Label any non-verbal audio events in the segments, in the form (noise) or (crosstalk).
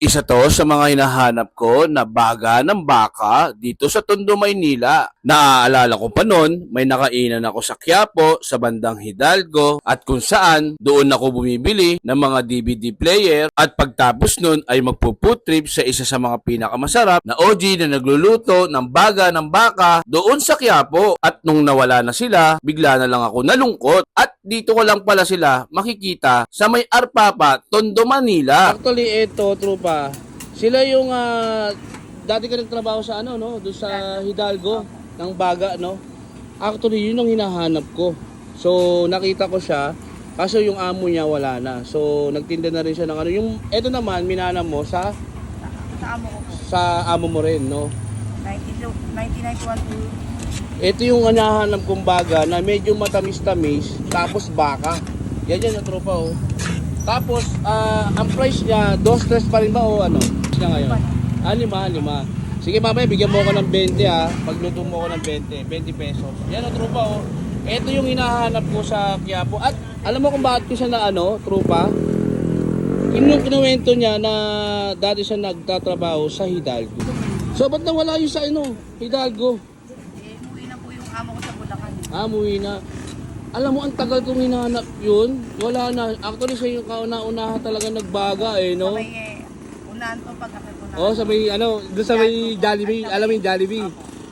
Isa to sa mga hinahanap ko na baga ng baka dito sa Tondo, Maynila. Naaalala ko pa noon, may nakainan ako sa Quiapo, sa bandang Hidalgo, at kung saan doon ako bumibili ng mga DVD player at pagtapos noon ay magpo-food sa isa sa mga pinakamasarap na OG na nagluluto ng baga ng baka doon sa Quiapo. At nung nawala na sila, bigla na lang ako nalungkot at dito ko lang pala sila makikita sa may Arpapa, Tondo, Manila. Actually, ito, trupa. Sila yung ah, dati ka nagtrabaho sa ano, no? Doon sa Hidalgo ng Baga, no? Actually, yun ang hinahanap ko. So, nakita ko siya. Kaso yung amo niya wala na. So, nagtinda na rin siya ng ano. Yung, ito naman, minana mo sa, Sa amo ko po. sa amo mo rin, no? 92 1991 to Ito yung hinahanap kong baga na medyo matamis-tamis, tapos baka. Yan yan, ang tropa, oh. Tapos, ah, ang price niya, dos tres pa rin ba o ano? Siya ngayon? Ah, lima. Sige mamaya, bigyan mo ako ng 20 ha. Pagluto mo ako ng 20, 20 pesos. Yan ang tropa, oh. Ito yung hinahanap ko sa Quiapo. At alam mo kung bakit ko siya na ano, tropa? Yung kinuwento niya na dati siya nagtatrabaho sa Hidalgo. So, ba't nawala yung sa ano, Hidalgo? eh, umuwi na po yung amo ko sa Bulacan. Ah, muwi na. Alam mo, ang tagal kong hinahanap yun. Wala na. Actually, siya yung kauna-unaha talaga nagbaga eh, no? Sa may eh, unahan po pag ako unahan. Oo, sa may, ano, doon sa may Jollibee. Alam mo yung Jollibee.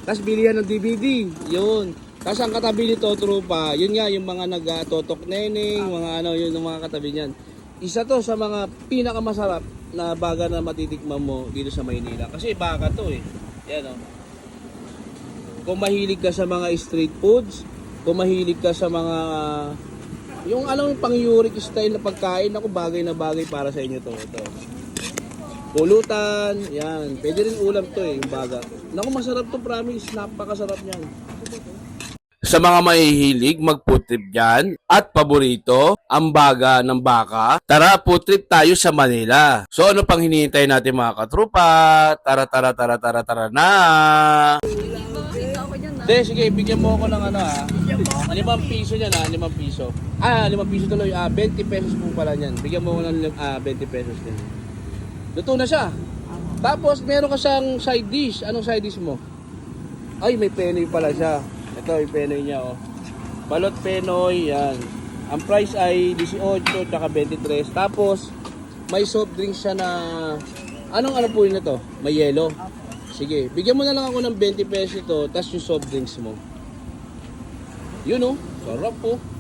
Tapos bilihan ng DVD. Yun. Tapos ang katabi nito, trupa, yun nga, yung mga nag-totok neneng, mga ano, yun, yung mga katabi niyan. Isa to sa mga pinakamasarap na baga na matitikman mo dito sa Maynila. Kasi baka to eh. Yan o. Kung mahilig ka sa mga street foods, kung mahilig ka sa mga yung alam pang Uric style na pagkain, ako bagay na bagay para sa inyo to. Ito. Pulutan, yan. Pwede rin ulam to eh, yung baga. Naku, masarap to, promise. Napakasarap niyan. Sa mga mahihilig mag-food trip dyan at paborito, ang baga ng baka, tara food trip tayo sa Manila. So ano pang hinihintay natin mga katrupa? Tara tara tara tara tara na! Hindi, sige, bigyan mo ako ng ano ha. Limang piso niyan ha, limang piso. Ah, limang piso tuloy. Ah, 20 pesos po pala niyan. Bigyan mo ako ng ah, 20 pesos din. Luto na siya. Tapos, meron ka siyang side dish. Anong side dish mo? Ay, may penoy pala siya. Ito, yung penoy niya, oh. Balot penoy, yan. Ang price ay 18 tsaka 23. Tapos, may soft drinks siya na... Anong ano po yun na? May yelo. Sige, bigyan mo na lang ako ng 20 pesos ito, tapos yung soft drinks mo. Yun oh, sarap po. Para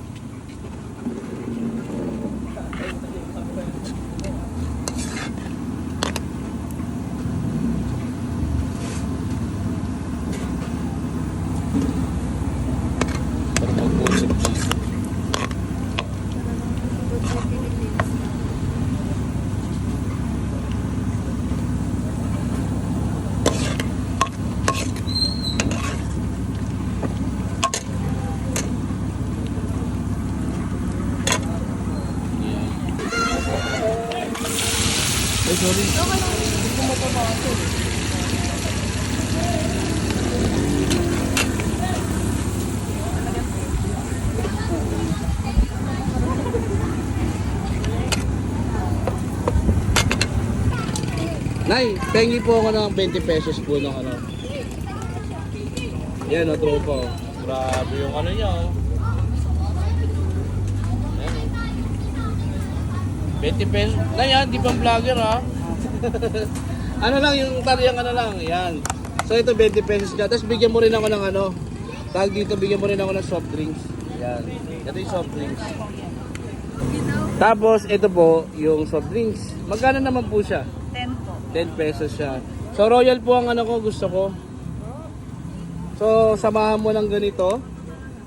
sorry. Nay, pengi po ako ng 20 pesos po ng ano. Yan, o, tropa. oh. Grabe yung ano niya, oh. Yan, oh. 20 pesos. Na yan, di pang vlogger ha. (laughs) ano lang, yung taryang ano lang, yan. So ito 20 pesos ka. Tapos bigyan mo rin ako ng ano. Tag dito, bigyan mo rin ako ng soft drinks. Yan. Ito yung soft drinks. Tapos ito po, yung soft drinks. Magkano naman po siya? 10 po. 10 pesos siya. So royal po ang ano ko, gusto ko. So samahan mo ng ganito.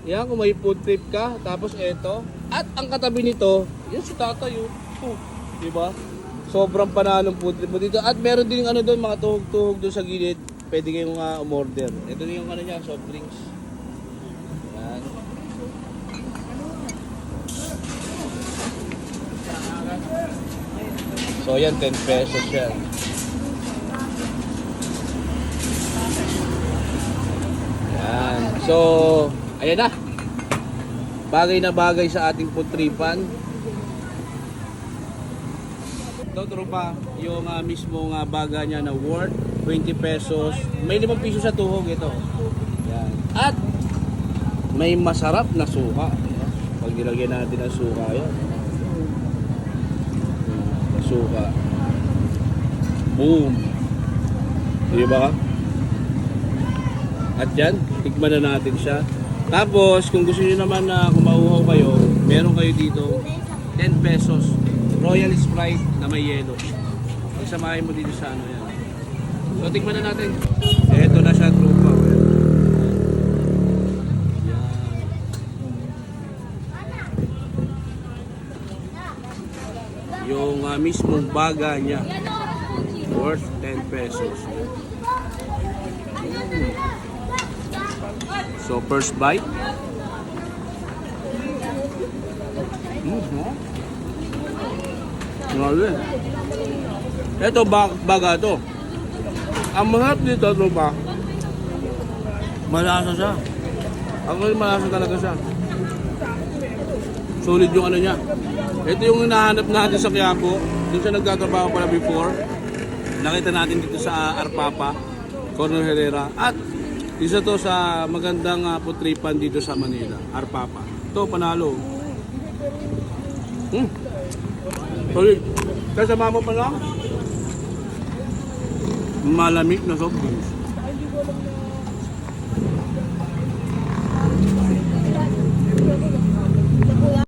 Yan, kung may food trip ka. Tapos ito. At ang katabi nito, yun si tatay yun. Oh, di ba? Sobrang panalong trip mo dito. At meron din ano doon, mga tuhog-tuhog doon sa gilid. Pwede kayong uh, umorder. Ito na yung ano niya, soft drinks. Yan. So yan, 10 pesos yan. Yan. So, ayan na. Bagay na bagay sa ating putripan. Ito, tropa, yung uh, mismong uh, baga niya na worth 20 pesos. May 5 piso sa tuhog ito. Yan. At may masarap na suka. Pag nilagyan natin ang suka yan. Yung Suka. Boom. Di ba? At yan, tikman na natin siya. Tapos, kung gusto niyo naman na kumauhaw kayo, meron kayo dito 10 pesos Royal Sprite na may yelo. Pagsamahin mo dito sa ano yan. So, tikman na natin. Eto na siya, tropa. oh. Yan. Yung ah, mismong baga niya worth 10 pesos. So first bite. Mm, no? Grabe. Ito bag baga to. Ang masarap dito ito ba? Malasa siya. Ang malasa talaga siya. Solid yung ano niya. Ito yung hinahanap natin sa Quiapo. Doon siya nagtatrabaho pala before. Nakita natin dito sa Arpapa, Corner Herrera. At isa to sa magandang uh, putripan dito sa Manila, Arpapa. Ito, panalo. Hmm. Solid. Kasama mo pa lang? Malamig na soft drinks.